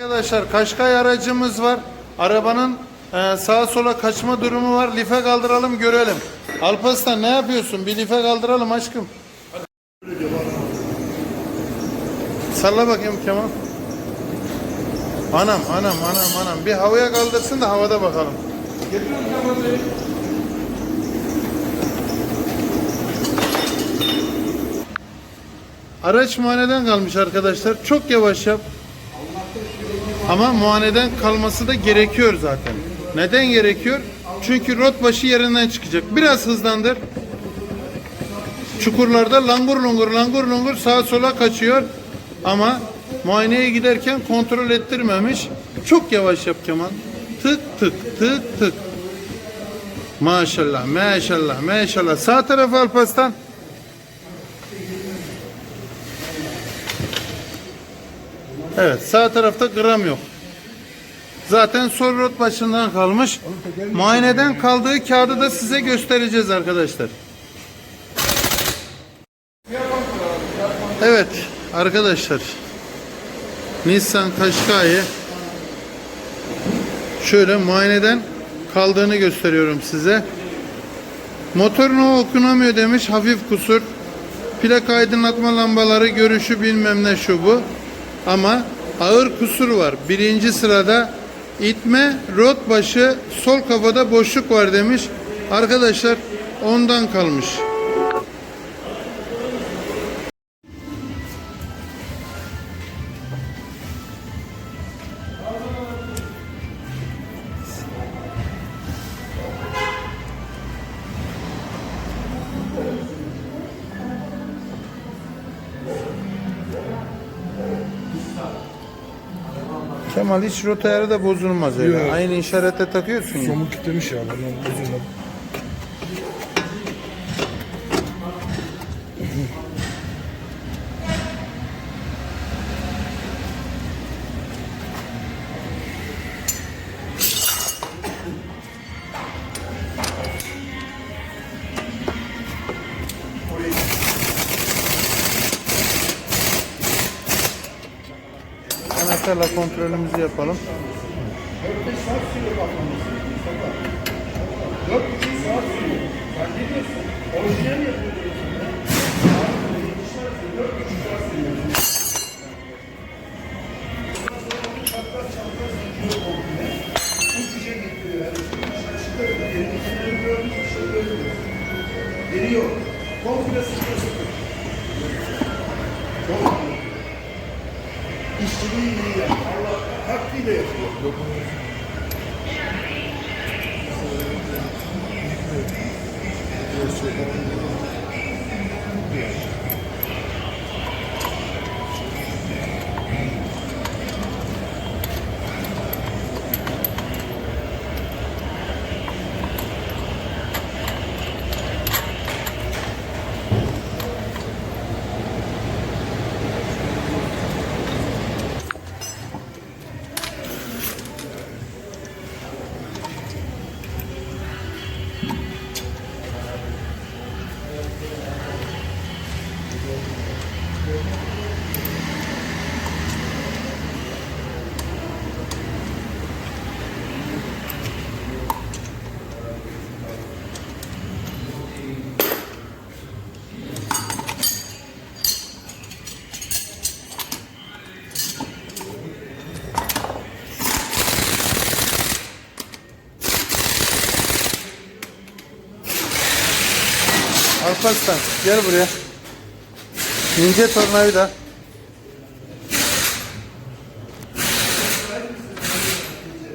Arkadaşlar Kaşkay aracımız var. Arabanın e, sağa sola kaçma durumu var. Life kaldıralım görelim. Alparslan ne yapıyorsun? Bir life kaldıralım aşkım. Salla bakayım Kemal. Anam anam anam anam. Bir havaya kaldırsın da havada bakalım. Araç muayeneden kalmış arkadaşlar. Çok yavaş yap. Ama muayeneden kalması da gerekiyor zaten. Neden gerekiyor? Çünkü rot başı yerinden çıkacak. Biraz hızlandır. Çukurlarda langur lungur langur lungur sağa sola kaçıyor. Ama muayeneye giderken kontrol ettirmemiş. Çok yavaş yap Kemal. Tık tık tık tık. Maşallah maşallah maşallah. Sağ tarafa Alparslan. Evet sağ tarafta gram yok. Zaten sol rot başından kalmış. Muayeneden kaldığı kağıdı da size göstereceğiz arkadaşlar. Evet arkadaşlar. Nissan Qashqai şöyle muayeneden kaldığını gösteriyorum size. Motor no okunamıyor demiş hafif kusur. Plaka aydınlatma lambaları görüşü bilmem ne şu bu. Ama ağır kusur var. Birinci sırada itme rot başı sol kafada boşluk var demiş. Arkadaşlar ondan kalmış. Kemal hiç rota ayarı da bozulmaz öyle. Yok. Aynı işarete takıyorsun ya. Somu kitlemiş ya. Bundan bozulmadı. Anahtarla kontrolümüzü yapalım. Veriyor. Komple sıfır sıfır. İşçiliği iyi yani. Allah hakkıyla yapıyor. Alparslan gel buraya. İnce tornavida.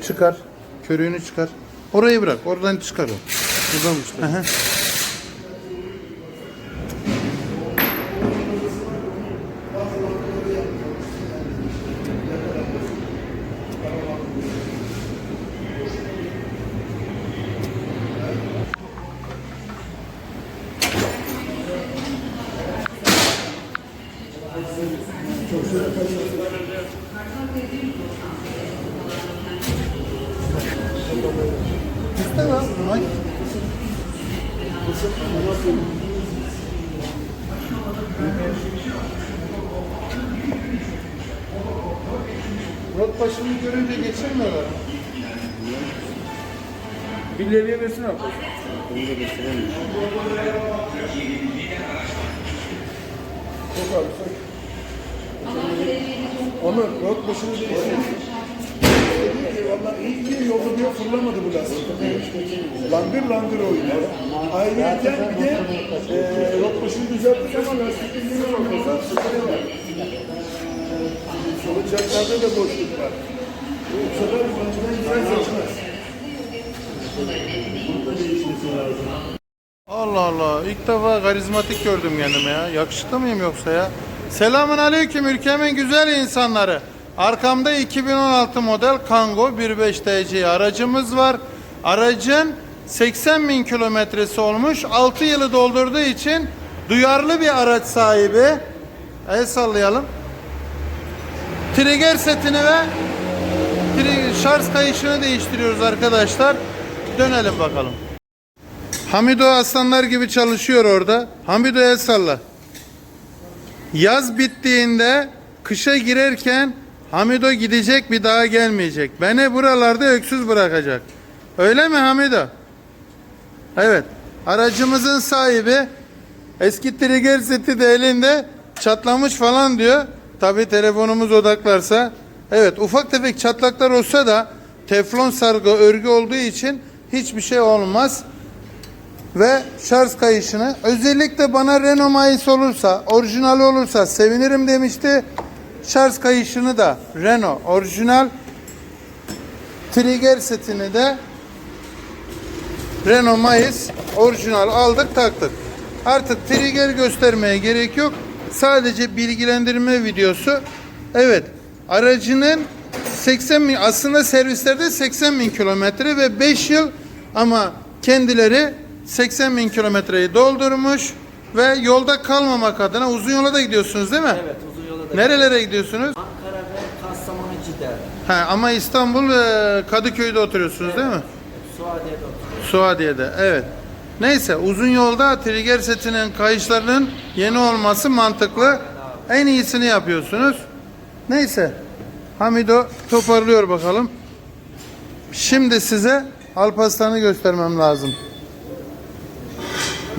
Çıkar. Körüğünü çıkar. Orayı bırak. Oradan çıkar o. Buradan çıkar. İstemem. Ay. Rot başını görünce geçirmiyorlar. Bir levye versin abi. Çok abi sen. Ama rot başını değiştirdi. Valla iyi ki yolda bir fırlamadı bu lastik. Langır langır oynuyor. Ayrıca bir de e, rot başını düzelttik ama lastikin yine olmasa sıkıntı var. Solucaklarda da boşluk var. Bu sefer önceden güzel seçmez. Allah Allah. ilk defa karizmatik gördüm kendimi ya. Yakışıklı mıyım yoksa ya? Selamun aleyküm ülkemin güzel insanları. Arkamda 2016 model Kangoo 1.5 TC aracımız var. Aracın 80 bin kilometresi olmuş. 6 yılı doldurduğu için duyarlı bir araç sahibi. El sallayalım. Trigger setini ve şarj kayışını değiştiriyoruz arkadaşlar. Dönelim bakalım. Hamido aslanlar gibi çalışıyor orada. Hamido el salla. Yaz bittiğinde kışa girerken Hamido gidecek bir daha gelmeyecek. Beni buralarda öksüz bırakacak. Öyle mi Hamido? Evet. Aracımızın sahibi eski trigger seti de elinde çatlamış falan diyor. Tabi telefonumuz odaklarsa. Evet ufak tefek çatlaklar olsa da teflon sargı örgü olduğu için hiçbir şey olmaz ve şarj kayışını özellikle bana Renault Mayıs olursa orijinali olursa sevinirim demişti. Şarj kayışını da Renault orijinal trigger setini de Renault Mayıs orijinal aldık taktık. Artık trigger göstermeye gerek yok. Sadece bilgilendirme videosu. Evet aracının 80 bin aslında servislerde 80 bin kilometre ve 5 yıl ama kendileri 80 bin kilometreyi doldurmuş ve yolda kalmamak adına uzun yola da gidiyorsunuz değil mi? Evet Nerelere gidiyorsunuz? Ankara ve Kastamonu Cider. Ha, ama İstanbul e, Kadıköy'de oturuyorsunuz değil mi? Suadiye'de oturuyor. Suadiye'de evet. Neyse uzun yolda trigger setinin kayışlarının yeni olması mantıklı. En iyisini yapıyorsunuz. Neyse. Hamido toparlıyor bakalım. Şimdi size Alparslan'ı göstermem lazım.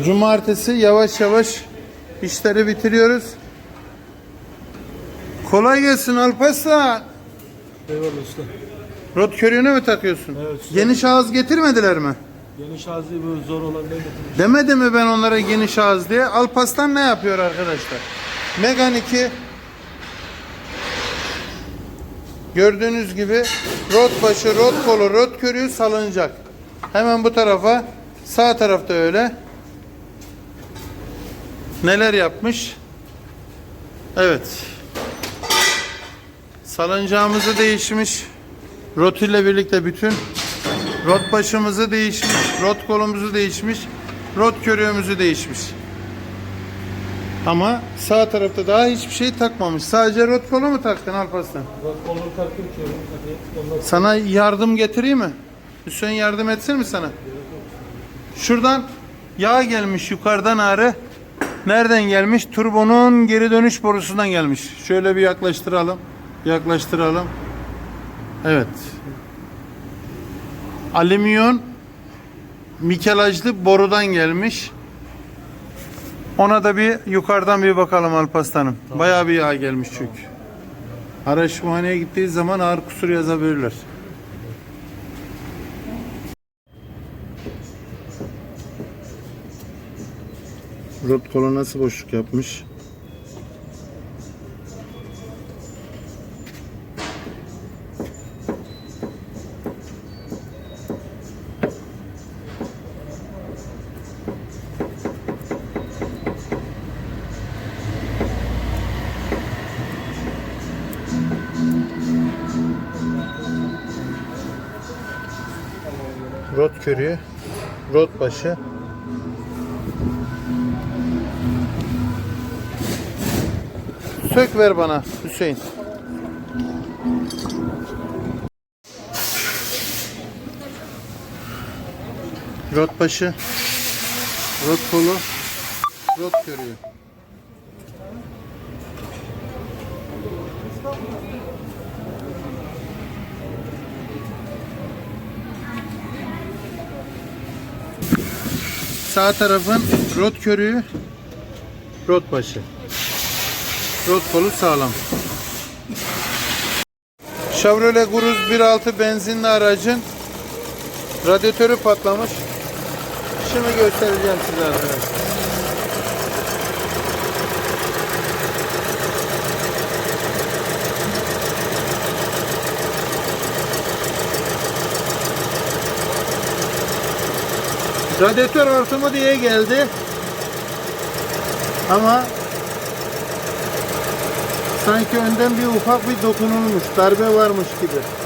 Cumartesi yavaş yavaş işleri bitiriyoruz. Kolay gelsin Alparslan. Eyvallah usta. Rot körüğünü mü takıyorsun? Evet, usta. Geniş ağız getirmediler mi? Geniş ağzı böyle zor olan ne getirmiş? Demedi mi ben onlara geniş ağız diye? Alpaslan ne yapıyor arkadaşlar? Megan 2 Gördüğünüz gibi rot başı, rot kolu, rot körüğü salınacak. Hemen bu tarafa, sağ tarafta öyle. Neler yapmış? Evet. Salıncağımızı değişmiş. Rot ile birlikte bütün Rot başımızı değişmiş, rot kolumuzu değişmiş, rot körüğümüzü değişmiş. Ama sağ tarafta daha hiçbir şey takmamış. Sadece rot kolu mu taktın Alparslan? Bak kolunu taktım ki Sana yardım getireyim mi? Hüseyin yardım etsin mi sana? Şuradan yağ gelmiş yukarıdan ağrı. Nereden gelmiş? Turbonun geri dönüş borusundan gelmiş. Şöyle bir yaklaştıralım. Yaklaştıralım. Evet. Alüminyon mikelajlı borudan gelmiş. Ona da bir yukarıdan bir bakalım Alpaslan'ım. Bayağı bir yağ gelmiş çünkü. Araç muayeneye gittiği zaman ağır kusur yazabilirler. Rot kola nasıl boşluk yapmış? Rot körüğü, rot başı. Sök ver bana Hüseyin. Rot başı, rot Sağ tarafın rot körüğü, rot başı. Rot kolu sağlam. Chevrolet Cruze 1.6 benzinli aracın radyatörü patlamış. Şimdi göstereceğim size arkadaşlar. Radyatör hortumu diye geldi. Ama sanki önden bir ufak bir dokunulmuş, darbe varmış gibi.